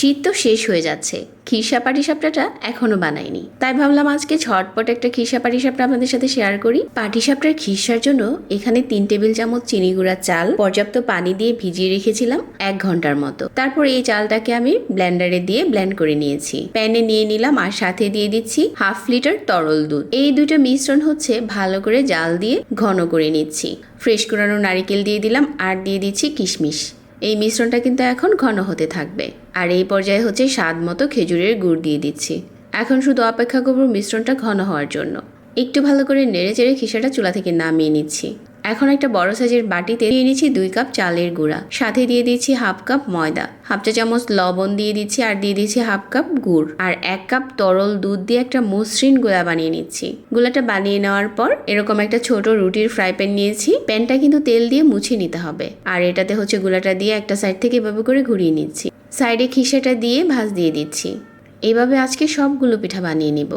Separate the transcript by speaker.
Speaker 1: শীত তো শেষ হয়ে যাচ্ছে। খিরসা পাটিসাপটাটা এখনও বানাইনি। তাই ভাবলাম আজকে ঝটপট একটা খিরসা পাটিসাপটা আপনাদের সাথে শেয়ার করি। পাটিসাপটার খিরসার জন্য এখানে তিন টেবিল চামচ চিনি গুঁড়া চাল পর্যাপ্ত পানি দিয়ে ভিজিয়ে রেখেছিলাম এক ঘণ্টার মতো। তারপর এই চালটাকে আমি ব্লেন্ডারে দিয়ে ব্লেন্ড করে নিয়েছি। প্যানে নিয়ে নিলাম আর সাথে দিয়ে দিচ্ছি হাফ লিটার তরল দুধ। এই দুটো মিশ্রণ হচ্ছে ভালো করে জাল দিয়ে ঘন করে নিচ্ছি। ফ্রেশ কুড়ানো নারিকেল দিয়ে দিলাম আর দিয়ে দিচ্ছি কিশমিশ। এই মিশ্রণটা কিন্তু এখন ঘন হতে থাকবে। আর এই পর্যায়ে হচ্ছে স্বাদ মতো খেজুরের গুড় দিয়ে দিচ্ছি। এখন শুধু অপেক্ষা করব মিশ্রণটা ঘন হওয়ার জন্য। একটু ভালো করে নেড়ে চেড়ে খিসাটা চুলা থেকে নামিয়ে নিচ্ছি। এখন একটা বড় সাইজের বাটিতে দিয়ে নিচ্ছি দুই কাপ চালের গুঁড়া। সাথে দিয়ে দিচ্ছি হাফ কাপ ময়দা। হাফ চা চামচ লবণ দিয়ে দিচ্ছি আর দিয়ে দিচ্ছি হাফ কাপ গুড়। আর এক কাপ তরল দুধ দিয়ে একটা মসৃণ গোলা বানিয়ে নিচ্ছি। গোলাটা বানিয়ে নেওয়ার পর এরকম একটা ছোট রুটির ফ্রাই প্যান নিয়েছি। প্যানটা কিন্তু তেল দিয়ে মুছে নিতে হবে। আর এটাতে হচ্ছে গোলাটা দিয়ে একটা সাইড থেকে এভাবে করে ঘুরিয়ে নিচ্ছি। সাইডে খিসাটা দিয়ে ভাজ দিয়ে দিচ্ছি। এভাবে আজকে সবগুলো পিঠা বানিয়ে নিব।